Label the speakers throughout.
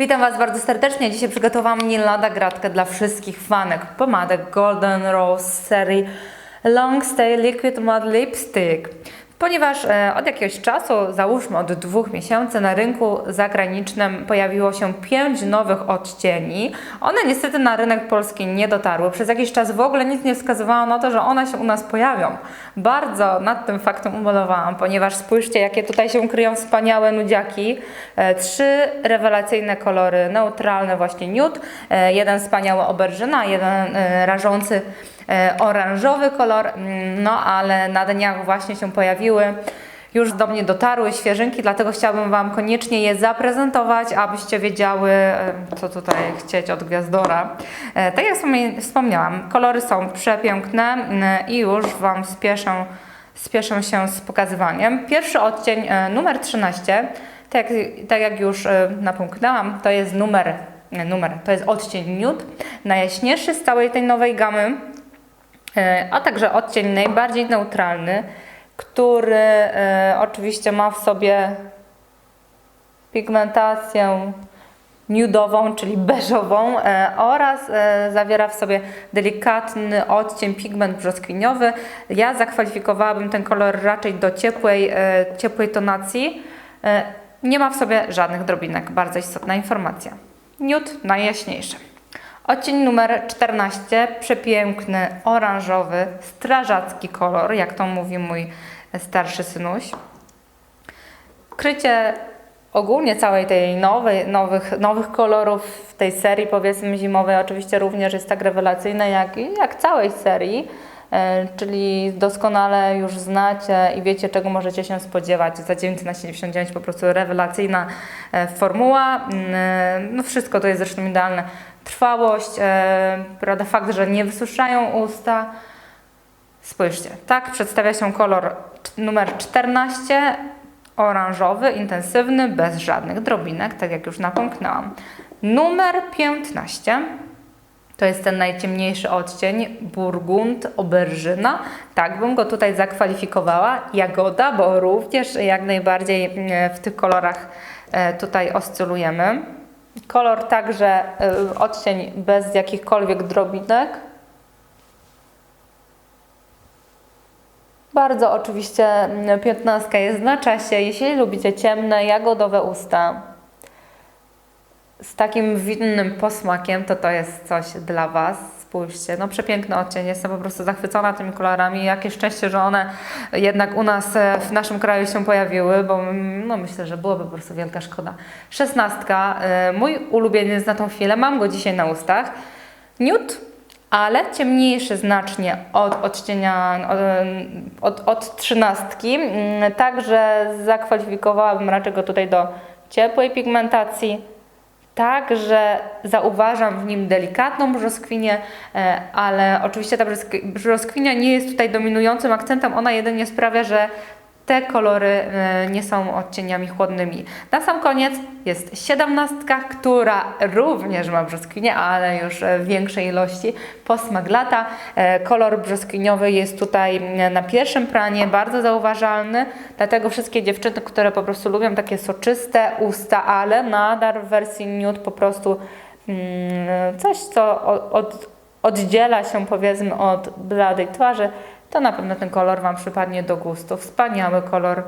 Speaker 1: Witam Was bardzo serdecznie. Dzisiaj przygotowałam nie lada gratkę dla wszystkich fanek pomadek Golden Rose serii Long Stay Liquid Matte Lipstick. Ponieważ e, od jakiegoś czasu, załóżmy od dwóch miesięcy, na rynku zagranicznym pojawiło się pięć nowych odcieni. One niestety na rynek polski nie dotarły. Przez jakiś czas w ogóle nic nie wskazywało na to, że one się u nas pojawią. Bardzo nad tym faktem ubolewałam, ponieważ spójrzcie, jakie tutaj się kryją wspaniałe nudziaki. E, Trzy rewelacyjne kolory, neutralny właśnie nude, jeden wspaniały oberżyna, jeden e, rażący oranżowy kolor, mm, no ale na dniach właśnie się pojawiły. Już do mnie dotarły świeżynki, dlatego chciałabym Wam koniecznie je zaprezentować, abyście wiedziały, e, co tutaj chcieć od Gwiazdora. E, Tak jak wspomniałam, kolory są przepiękne mm, i już Wam spieszę, spieszę się z pokazywaniem. Pierwszy odcień, e, numer 13, tak, tak jak już e, napomknęłam, to jest numer, numer, to jest odcień nude, najjaśniejszy z całej tej nowej gamy. E, a także odcień najbardziej neutralny, który e, oczywiście ma w sobie pigmentację nudową, czyli beżową e, oraz zawiera w sobie delikatny odcień pigment brzoskwiniowy. Ja zakwalifikowałabym ten kolor raczej do ciepłej, ciepłej tonacji. Nie ma w sobie żadnych drobinek, bardzo istotna informacja. Nude najjaśniejszy. Odcień numer 14, przepiękny, oranżowy, strażacki kolor, jak to mówi mój starszy synuś. Krycie ogólnie całej tej nowej, nowych, nowych kolorów w tej serii powiedzmy zimowej oczywiście również jest tak rewelacyjne jak, jak całej serii, czyli doskonale już znacie i wiecie czego możecie się spodziewać. Za 999 po prostu rewelacyjna e, formuła, Mm, e, no wszystko to jest zresztą idealne. Trwałość, e, prawda, fakt, że nie wysuszają usta, Spójrzcie, tak przedstawia się kolor numer 14, oranżowy, intensywny, bez żadnych drobinek, tak jak już napomknęłam. Numer 15 to jest ten najciemniejszy odcień, burgund, oberżyna. Tak bym go tutaj zakwalifikowała. Jagoda, bo również jak najbardziej e, w tych kolorach e, tutaj oscylujemy. Kolor także e, odcień bez jakichkolwiek drobinek. Bardzo oczywiście mm, piętnastka jest na czasie. Jeśli lubicie ciemne, jagodowe usta z takim winnym posmakiem, to to jest coś dla Was. Spójrzcie, no przepiękny odcień. Jestem po prostu zachwycona tymi kolorami. Jakie szczęście, że one jednak u nas e, w naszym kraju się pojawiły, bo mm, no, myślę, że byłoby po prostu wielka szkoda. Szesnastka, e, mój ulubieniec na tą chwilę. Mam go dzisiaj na ustach. Nude ale ciemniejszy znacznie od odcienia, od, od trzynastki. Mm, Także zakwalifikowałabym raczej go tutaj do ciepłej pigmentacji. Także zauważam w nim delikatną brzoskwinię, e, ale oczywiście ta brzosk- brzoskwinia nie jest tutaj dominującym akcentem, ona jedynie sprawia, że te kolory e, nie są odcieniami chłodnymi. Na sam koniec jest siedemnastka, która również ma brzoskwinię, ale już e, w większej ilości. Posmak lata. E, Kolor brzoskwiniowy jest tutaj na pierwszym planie bardzo zauważalny, dlatego wszystkie dziewczyny, które po prostu lubią takie soczyste usta, ale nadal w wersji nude po prostu mm, coś, co od, oddziela się powiedzmy od bladej twarzy, to na pewno ten kolor Wam przypadnie do gustu. Wspaniały kolor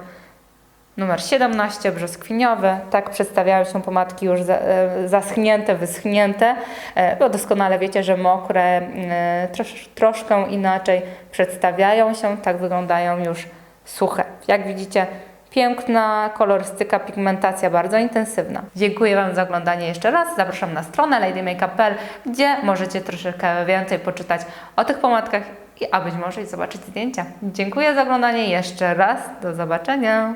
Speaker 1: numer 17, brzoskwiniowy. Tak przedstawiają się pomadki już e, zaschnięte, wyschnięte, e, bo doskonale wiecie, że mokre e, trosz, troszkę inaczej przedstawiają się, tak wyglądają już suche. Jak widzicie, Piękna kolorystyka, pigmentacja bardzo intensywna. Dziękuję Wam za oglądanie jeszcze raz. Zapraszam na stronę ladymakeup.pl, gdzie możecie troszeczkę więcej poczytać o tych pomadkach i a być może i zobaczyć zdjęcia. Dziękuję za oglądanie jeszcze raz. Do zobaczenia.